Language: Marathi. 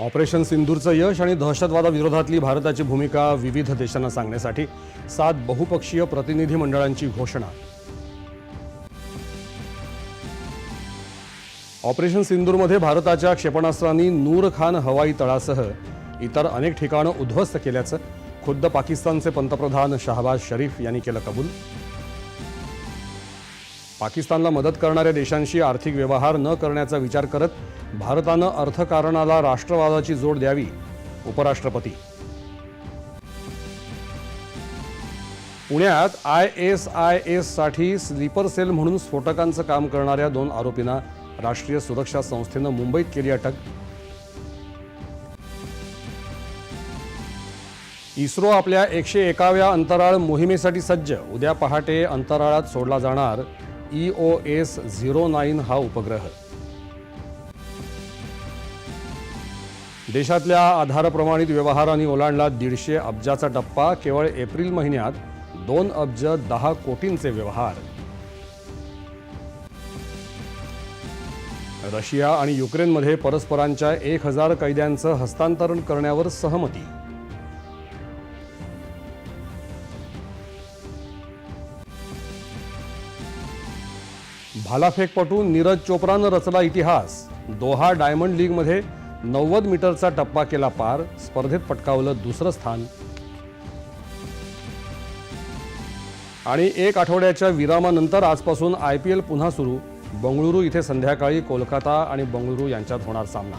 ऑपरेशन सिंदूरचं यश आणि दहशतवादाविरोधातली भारताची भूमिका विविध देशांना सांगण्यासाठी सात बहुपक्षीय प्रतिनिधी मंडळांची घोषणा. ऑपरेशन सिंदूरमध्ये भारताच्या क्षेपणास्त्रांनी नूर खान हवाई तळासह इतर अनेक ठिकाणं उद्ध्वस्त केल्याचं खुद्द पाकिस्तानचे पंतप्रधान शहबाज शरीफ यांनी केलं कबूल. पाकिस्तानला मदत करणाऱ्या देशांशी आर्थिक व्यवहार न करण्याचा विचार करत भारतानं अर्थकारणाला राष्ट्रवादाची जोड द्यावी उपराष्ट्रपती. पुण्यात आय एस आय एससाठी स्लीपर सेल म्हणून स्फोटकांचं काम करणाऱ्या दोन आरोपींना राष्ट्रीय सुरक्षा संस्थेनं मुंबईत केली अटक. इस्रो आपल्या एकशे एकाव्या अंतराळ मोहिमेसाठी सज्ज. उद्या पहाटे अंतराळात सोडला जाणार E O S zero nine हा उपग्रह. देशातल्या आधारप्रमाणित व्यवहारांनी ओलांडला दीडशे अब्जाचा टप्पा केवळ एप्रिल महिन्यात दोन अब्ज दहा कोटींचे व्यवहार. रशिया आणि युक्रेनमध्ये परस्परांच्या एक हजार कैद्यांचं हस्तांतरण करण्यावर सहमती. भालाफेकपटू नीरज चोप्रानं रचला इतिहास. दोहा डायमंड लीगमध्ये नव्वद मीटरचा टप्पा केला पार स्पर्धेत पटकावलं दुसरं स्थान. आणि एक आठवड्याच्या विरामानंतर आजपासून आय पी एल पुन्हा सुरू. बंगळुरू इथे संध्याकाळी कोलकाता आणि बंगळुरू यांच्यात होणार सामना.